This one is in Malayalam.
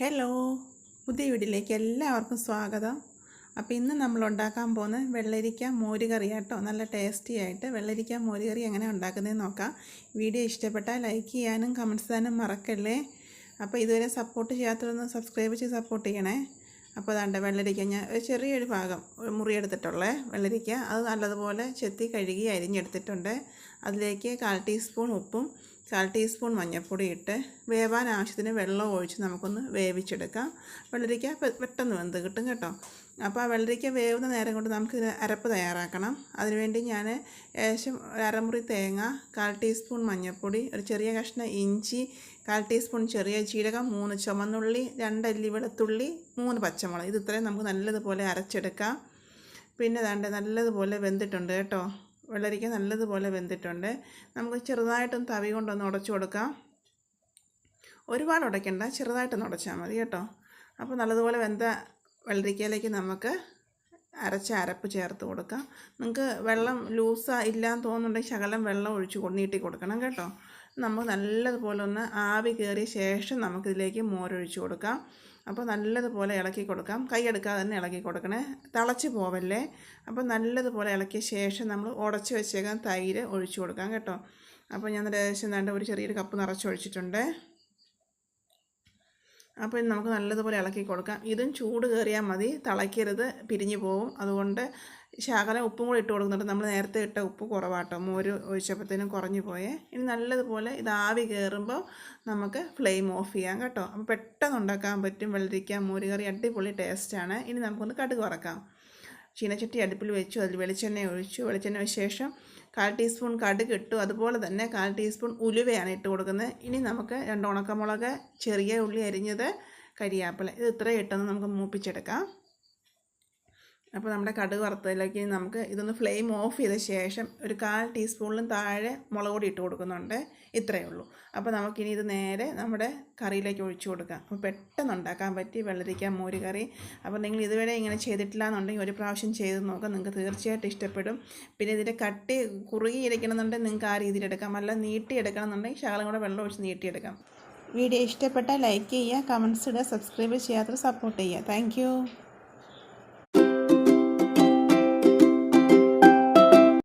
ഹലോ പുതിയ വീട്ടിലേക്ക് എല്ലാവർക്കും സ്വാഗതം. അപ്പോൾ ഇന്ന് നമ്മൾ ഉണ്ടാക്കാൻ പോകുന്ന വെള്ളരിക്ക മോരുകറി കേട്ടോ നല്ല ടേസ്റ്റി ആയിട്ട് വെള്ളരിക്ക മോരുകറി എങ്ങനെ ഉണ്ടാക്കുന്നതെന്ന് നോക്കാം. വീഡിയോ ഇഷ്ടപ്പെട്ടാൽ ലൈക്ക് ചെയ്യാനും കമന്റ്സ് ചെയ്യാനും മറക്കല്ലേ? അപ്പോൾ ഇതുവരെ സപ്പോർട്ട് ചെയ്യാത്തതൊന്ന് സബ്സ്ക്രൈബ് ചെയ്ത് സപ്പോർട്ട് ചെയ്യണേ. അപ്പോൾ അതാണ്ട് വെള്ളരിക്ക ഞാൻ ഒരു ചെറിയൊരു ഭാഗം മുറിയെടുത്തിട്ടുള്ളത് വെള്ളരിക്ക. അത് നല്ലതുപോലെ ചെത്തി കഴുകി അരിഞ്ഞെടുത്തിട്ടുണ്ട്. അതിലേക്ക് കാൽ ടീസ്പൂൺ ഉപ്പും കാൽ ടീസ്പൂൺ മഞ്ഞൾപ്പൊടി ഇട്ട് വേവാൻ ആവശ്യത്തിന് വെള്ളം ഒഴിച്ച് നമുക്കൊന്ന് വേവിച്ചെടുക്കാം. വെള്ളരിക്ക പെട്ടെന്ന് വെന്ത് കിട്ടും കേട്ടോ. അപ്പോൾ ആ വെള്ളരിക്ക വേവുന്ന നേരം കൊണ്ട് നമുക്കിതിന് അരപ്പ് തയ്യാറാക്കണം. അതിനുവേണ്ടി ഞാൻ ഏകദേശം അരമുറി തേങ്ങ കാൽ ടീസ്പൂൺ മഞ്ഞൾപ്പൊടി ഒരു ചെറിയ കഷ്ണം ഇഞ്ചി കാൽ ടീസ്പൂൺ ചെറിയ ജീരകം മൂന്ന് ചുമന്നുള്ളി രണ്ടല്ലി വെളുത്തുള്ളി മൂന്ന് പച്ചമുളക്. ഇത് ഇത്രയും നമുക്ക് നല്ലതുപോലെ അരച്ചെടുക്കാം. പിന്നെ ദാണ്ട് നല്ലതുപോലെ വെന്തിട്ടുണ്ട് കേട്ടോ. വെള്ളരിക്ക നല്ലതുപോലെ വെന്തിട്ടുണ്ട്. നമുക്ക് ചെറുതായിട്ടൊന്ന് തവി കൊണ്ടൊന്ന് ഉടച്ചു കൊടുക്കാം. ഒരുപാട് ഉടയ്ക്കണ്ട ചെറുതായിട്ടൊന്ന് ഉടച്ചാൽ മതി കേട്ടോ. അപ്പോൾ നല്ലതുപോലെ വെന്ത വെള്ളരിക്കയിലേക്ക് നമുക്ക് അരച്ച അരപ്പ് ചേർത്ത് കൊടുക്കാം. നിങ്ങൾക്ക് വെള്ളം ലൂസ് ഇല്ലാന്ന് തോന്നുന്നുണ്ടെങ്കിൽ ശകലം വെള്ളം ഒഴിച്ച് നീട്ടി കൊടുക്കണം കേട്ടോ. നമുക്ക് നല്ലതുപോലെ ഒന്ന് ആവി കയറിയ ശേഷം നമുക്കിതിലേക്ക് മോരൊഴിച്ച് കൊടുക്കാം. അപ്പോൾ നല്ലതുപോലെ ഇളക്കി കൊടുക്കാം. കൈ എടുക്കാതെ തന്നെ ഇളക്കി കൊടുക്കണേ. തിളച്ച് പോവല്ലേ? അപ്പോൾ നല്ലതുപോലെ ഇളക്കിയ ശേഷം നമ്മൾ ഉടച്ച് വെച്ചേക്കാൻ തൈര് ഒഴിച്ചു കൊടുക്കാം കേട്ടോ. അപ്പോൾ ഞാൻ ഏകദേശം വേണ്ട ഒരു ചെറിയൊരു കപ്പ് നിറച്ചൊഴിച്ചിട്ടുണ്ട് അപ്പോൾ നമുക്ക് നല്ലതുപോലെ ഇളക്കി കൊടുക്കാം. ഇതും ചൂട് കയറിയാൽ മതി. തിളയ്ക്കരുത്. പിരിഞ്ഞു പോകും അതുകൊണ്ട് ശകലം ഉപ്പും കൂടി ഇട്ട് കൊടുക്കുന്നുണ്ട്. നമ്മൾ നേരത്തെ ഇട്ട ഉപ്പ് കുറവാട്ടോ. മോര് ഒഴിച്ചപ്പോഴത്തേനും കുറഞ്ഞു പോയേ. ഇനി നല്ലതുപോലെ ഇത് ആവി കയറുമ്പോൾ നമുക്ക് ഫ്ലെയിം ഓഫ് ചെയ്യാം കേട്ടോ. അപ്പോൾ പെട്ടെന്ന് ഉണ്ടാക്കാൻ പറ്റും. വെള്ളരിക്ക മോര് കറി അടിപൊളി ടേസ്റ്റാണ്. ഇനി നമുക്കൊന്ന് കടുക് വറക്കാം. ചീനച്ചട്ടി അടുപ്പിൽ വെച്ചു അതിൽ വെളിച്ചെണ്ണ ഒഴിച്ചു. വെളിച്ചെണ്ണ ശേഷം കാൽ ടീസ്പൂൺ കടുക് ഇട്ടു. അതുപോലെ തന്നെ കാൽ ടീസ്പൂൺ ഉലുവയാണ് ഇട്ട് കൊടുക്കുന്നത്. ഇനി നമുക്ക് രണ്ട് ഉണക്കമുളക് ചെറിയ ഉള്ളി അരിഞ്ഞത് കരിയാപ്പില. ഇത് ഇത്രയും ഇട്ടെന്ന് നമുക്ക് മൂപ്പിച്ചെടുക്കാം. അപ്പോൾ നമ്മുടെ കടുക് വറുത്തതിലേക്ക് നമുക്ക് ഇതൊന്ന് ഫ്ലെയിം ഓഫ് ചെയ്ത ശേഷം ഒരു കാൽ ടീസ്പൂണിലും താഴെ മുളക് പൊടി ഇട്ട് കൊടുക്കുന്നുണ്ട്. ഇത്രയേ ഉള്ളൂ. അപ്പോൾ നമുക്കിനി ഇത് നേരെ നമ്മുടെ കറിയിലേക്ക് ഒഴിച്ചു കൊടുക്കാം. അപ്പോൾ പെട്ടെന്ന് ഉണ്ടാക്കാൻ പറ്റി വെള്ളരിക്ക മോര് കറി അപ്പോൾ നിങ്ങൾ ഇതുവരെ ഇങ്ങനെ ചെയ്തിട്ടില്ല എന്നുണ്ടെങ്കിൽ ഒരു പ്രാവശ്യം ചെയ്ത് നോക്കാം. നിങ്ങൾക്ക് തീർച്ചയായിട്ടും ഇഷ്ടപ്പെടും. പിന്നെ ഇതിന്റെ കട്ടി കുറുകി ഇരിക്കണമെന്നുണ്ടെങ്കിൽ നിങ്ങൾക്ക് ആ രീതിയിൽ എടുക്കാം. അല്ല നീട്ടി എടുക്കണം എന്നുണ്ടെങ്കിൽ ശകലം കൂടെ വെള്ളം ഒഴിച്ച് നീട്ടിയെടുക്കാം. വീഡിയോ ഇഷ്ടപ്പെട്ടാൽ ലൈക്ക് ചെയ്യുക കമൻസ് ഇടുക സബ്സ്ക്രൈബ് ചെയ്യാത്ത സപ്പോർട്ട് ചെയ്യുക. താങ്ക്